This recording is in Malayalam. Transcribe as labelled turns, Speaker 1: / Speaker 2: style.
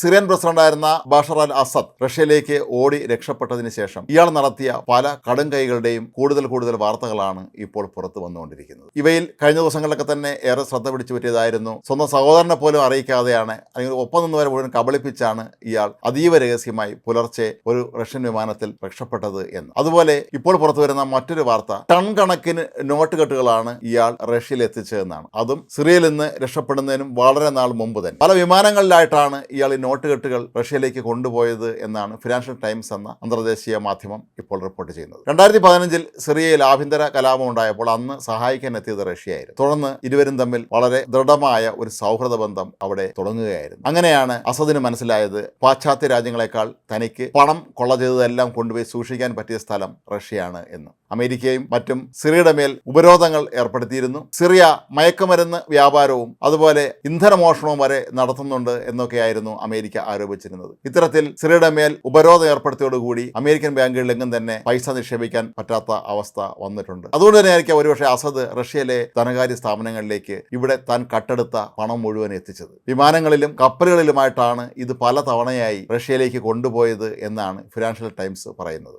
Speaker 1: സിറിയൻ പ്രസിഡന്റായിരുന്ന ബഷർ അൽ അസദ് റഷ്യയിലേക്ക് ഓടി രക്ഷപ്പെട്ടതിന് ശേഷം ഇയാൾ നടത്തിയ പല കടും കൈകളുടെയും കൂടുതൽ കൂടുതൽ വാർത്തകളാണ് ഇപ്പോൾ പുറത്തു വന്നുകൊണ്ടിരിക്കുന്നത്. ഇവയിൽ കഴിഞ്ഞ ദിവസങ്ങളിലൊക്കെ തന്നെ ഏറെ ശ്രദ്ധ പിടിച്ചു പറ്റിയതായിരുന്നു. സ്വന്തം സഹോദരനെ പോലും അറിയിക്കാതെയാണ് അല്ലെങ്കിൽ ഒപ്പം നിന്നവരെ മുഴുവൻ കബളിപ്പിച്ചാണ് ഇയാൾ അതീവ രഹസ്യമായി പുലർച്ചെ ഒരു റഷ്യൻ വിമാനത്തിൽ രക്ഷപ്പെട്ടത് എന്ന്. അതുപോലെ ഇപ്പോൾ പുറത്തു വരുന്ന മറ്റൊരു വാർത്ത ടൺ കണക്കിന് നോട്ട് കെട്ടുകളാണ് ഇയാൾ റഷ്യയിൽ എത്തിച്ചതെന്നാണ്. അതും സിറിയയിൽ നിന്ന് രക്ഷപ്പെടുന്നതിനും വളരെ നാൾ മുമ്പ് തന്നെ. പല വിമാനങ്ങളിലായിട്ടാണ് ഇയാൾ നോട്ട് കെട്ടുകൾ റഷ്യയിലേക്ക് കൊണ്ടുപോയത് എന്നാണ് ഫിനാൻഷ്യൽ ടൈംസ് എന്ന അന്തർദേശീയ മാധ്യമം ഇപ്പോൾ റിപ്പോർട്ട് ചെയ്യുന്നത്. രണ്ടായിരത്തി പതിനഞ്ചിൽ സിറിയയിൽ ആഭ്യന്തര കലാപം ഉണ്ടായപ്പോൾ അന്ന് സഹായിക്കാൻ എത്തിയത് റഷ്യയായിരുന്നു. തുടർന്ന് ഇരുവരും തമ്മിൽ വളരെ ദൃഢമായ ഒരു സൗഹൃദ ബന്ധം അവിടെ തുടങ്ങുകയായിരുന്നു. അങ്ങനെയാണ് അസദിന് മനസ്സിലായത് പാശ്ചാത്യ രാജ്യങ്ങളെക്കാൾ തനിക്ക് പണം കൊള്ള ചെയ്തതെല്ലാം കൊണ്ടുപോയി സൂക്ഷിക്കാൻ പറ്റിയ സ്ഥലം റഷ്യയാണ് എന്ന്. അമേരിക്കയും മറ്റും സിറിയയുടെ മേൽ ഉപരോധങ്ങൾ ഏർപ്പെടുത്തിയിരുന്നു. സിറിയ മയക്കുമരുന്ന് വ്യാപാരവും അതുപോലെ ഇന്ധനമോഷണവും വരെ നടത്തുന്നുണ്ട് എന്നൊക്കെയായിരുന്നു അമേരിക്ക ആരോപിച്ചിരുന്നത്. ഇത്തരത്തിൽ സിറിയയുടെ മേൽ ഉപരോധം ഏർപ്പെടുത്തിയോടുകൂടി അമേരിക്കൻ ബാങ്കുകളിലെങ്ങും തന്നെ പൈസ നിക്ഷേപിക്കാൻ പറ്റാത്ത അവസ്ഥ വന്നിട്ടുണ്ട്. അതുകൊണ്ട് തന്നെ ആയിരിക്കാം ഒരുപക്ഷെ അസദ് റഷ്യയിലെ ധനകാര്യ സ്ഥാപനങ്ങളിലേക്ക് ഇവിടെ താൻ കട്ടെടുത്ത പണം മുഴുവൻ എത്തിച്ചത്. വിമാനങ്ങളിലും കപ്പലുകളിലുമായിട്ടാണ് ഇത് പല തവണയായി റഷ്യയിലേക്ക് കൊണ്ടുപോയത് എന്നാണ് ഫിനാൻഷ്യൽ ടൈംസ് പറയുന്നത്.